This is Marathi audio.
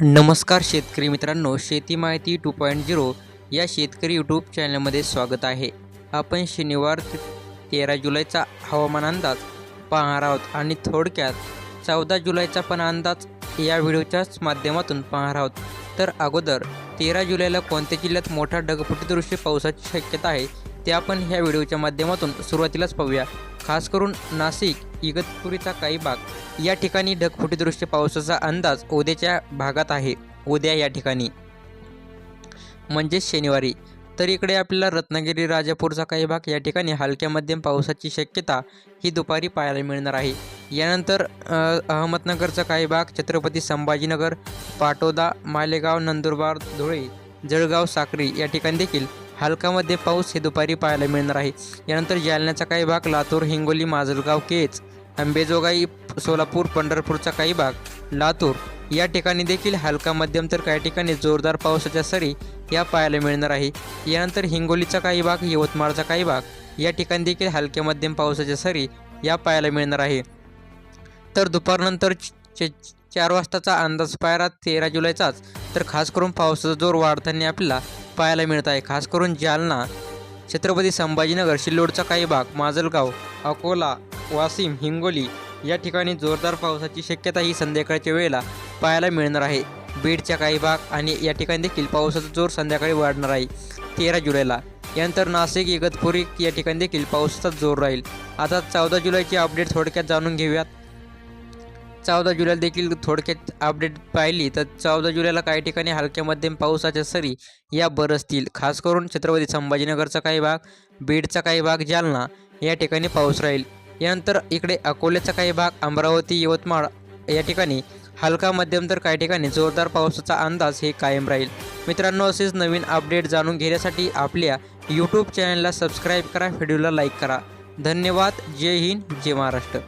नमस्कार शेतकरी मित्रांनो शेती माहिती टू पॉईंट झिरो या शेतकरी यूट्यूब चॅनलमध्ये स्वागत आहे. आपण शनिवार तेरा जुलैचा हवामान अंदाज पाहणार आहोत आणि थोडक्यात चौदा जुलैचा पण अंदाज या व्हिडिओच्याच माध्यमातून पाहणार आहोत. तर अगोदर तेरा जुलैला कोणत्या जिल्ह्यात मोठा ढगफुटीदृश्य पावसाची शक्यता आहे? ते आपण ह्या व्हिडिओच्या माध्यमातून सुरुवातीलाच पाहूया. खास करून नाशिक इगतपुरीचा काही भाग या ठिकाणी ढगफुटीदृश्य पावसाचा अंदाज उद्याच्या भागात आहे. उद्या या ठिकाणी. म्हणजेच शनिवारी. तर इकडे आपल्याला रत्नागिरी राजापूरचा काही भाग या ठिकाणी हलक्या मध्यम पावसाची शक्यता ही दुपारी पाहायला मिळणार आहे. यानंतर अहमदनगरचा काही भाग छत्रपती संभाजीनगर पाटोदा मालेगाव नंदुरबार धुळे जळगाव साक्री या ठिकाणी देखील हलकामध्ये पाऊस हे दुपारी पाहायला मिळणार आहे. यानंतर जालन्याचा काही भाग लातूर हिंगोली माजलगाव केच अंबेजोगाई सोलापूर पंढरपूरचा काही भाग लातूर या ठिकाणी देखील हलका मध्यम तर काही ठिकाणी जोरदार पावसाच्या सरी या पाहायला मिळणार आहे. यानंतर हिंगोलीचा काही भाग यवतमाळचा काही भाग या ठिकाणी देखील हलक्या मध्यम पावसाच्या सरी या पाहायला मिळणार आहे. तर दुपारनंतर चार वाजताचा अंदाज पायरा तेरा जुलैचाच तर खास करून पावसाचा जोर वाढताना आपल्याला पाहायला मिळत आहे. खास करून जालना छत्रपती संभाजीनगर सिल्लोडचा काही भाग माजलगाव अकोला वाशिम हिंगोली या ठिकाणी जोरदार पावसाची शक्यता ही संध्याकाळच्या वेळेला पाहायला मिळणार आहे. बीडच्या काही भाग आणि या ठिकाणी देखील पावसाचा जोर संध्याकाळी वाढणार आहे. तेरा जुलैला. यानंतर नाशिक इगतपुरी या ठिकाणी देखील पावसाचा जोर राहील. आता चौदा जुलैची अपडेट थोडक्यात जाणून घेऊयात. चौदा जुलैला देखील थोडक्यात अपडेट पाहिली तर चौदा जुलैला काही ठिकाणी हलक्या मध्यम पावसाच्या सरी या बरसतील. खास करून छत्रपती संभाजीनगरचा काही भाग बीडचा काही भाग जालना या ठिकाणी पाऊस राहील. यानंतर इकडे अकोल्याचा काही भाग अमरावती यवतमाळ या ठिकाणी हलका मध्यम तर काही ठिकाणी जोरदार पावसाचा अंदाज हे कायम राहील. मित्रांनो असेच नवीन अपडेट जाणून घेण्यासाठी आपल्या यूट्यूब चॅनलला सबस्क्राईब करा व्हिडिओला लाईक करा. धन्यवाद. जय हिंद जय महाराष्ट्र.